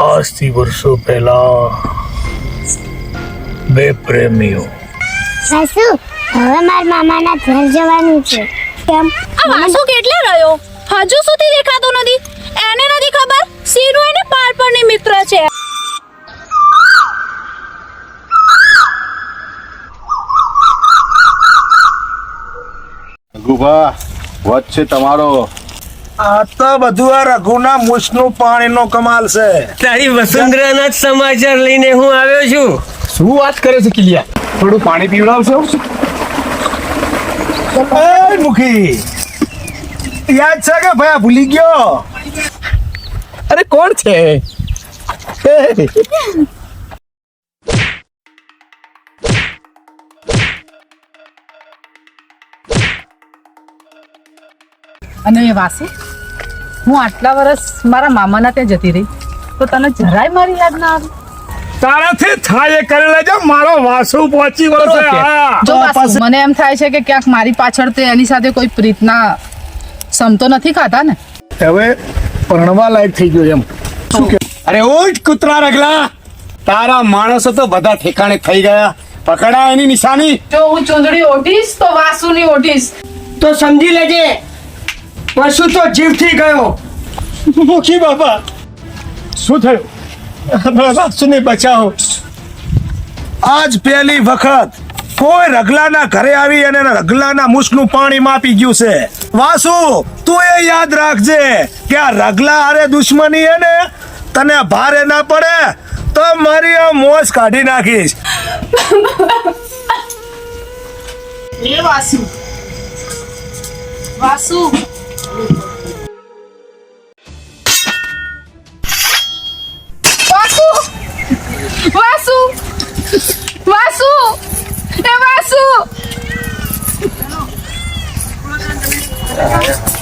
આજથી વર્ષો પહેલા બે પ્રેમીઓ. સાસુ હવે મારા મામાના ઘર જવાનું છે. કેમ? આ વાસુ કેટલે રહ્યો? હજુ સુધી દેખાતો નથી. એને નથી ખબર સીનુ એને બાળપણની મિત્ર છે. ગુભા વચ્ચે તમારો આ તો બધું આ રઘુના મૂછનું પાણીનો કમાલ છે. તારી વસુંધરાના જ સમાચાર લઈને હું આવ્યો છું. શું વાત કરે છે કિલિયા? થોડું પાણી પીવડાવશો? એ મુખી યાદ છે કે ભાઈ ભૂલી ગયો? અરે કોણ છે? અને એ વાસી? હું આટલા વર્ષ મારા મામાના ત્યાં જતી રહી તો તને જરાય મારી યાદ ના આવી? તારાથી થાય કરી લેજો મારો વાસુ પહોંચી વળશે. જો મને એમ થાય છે કે ક્યાંક મારી પાછળ તે એની સાથે કોઈ પ્રીતના સમતો નથી ખાતા ને? હવે પરણવા લાયક થઈ ગયો એમ. શું કે? અરે ઉઠ કૂતરા રગલા. તારા માણસો તો બધા ઠેકાણે થઈ ગયા. પકડા એની નિશાની. જો હું ચૂંદડી ઓઢીશ તો વાસુની ઓઢીશ. તો સમજી લેજે. પશુ તો જીવથી ગયો? મુખી બાબા શું થયું? વાસુને બચાવો? આજ પહેલી વખત કોઈ રગલાના ઘરે આવી અને રગલાના મુસ્કનું પાણી માપી ગયું છે. વાસુ તું એ યાદ રાખજે કે આ રગલા હારે દુશ્મની હે ને? તને ભારે ના પડે તો મારી આ મોજ કાઢી નાખીશ. એ વાસુ. વાસુ. એ વાસુ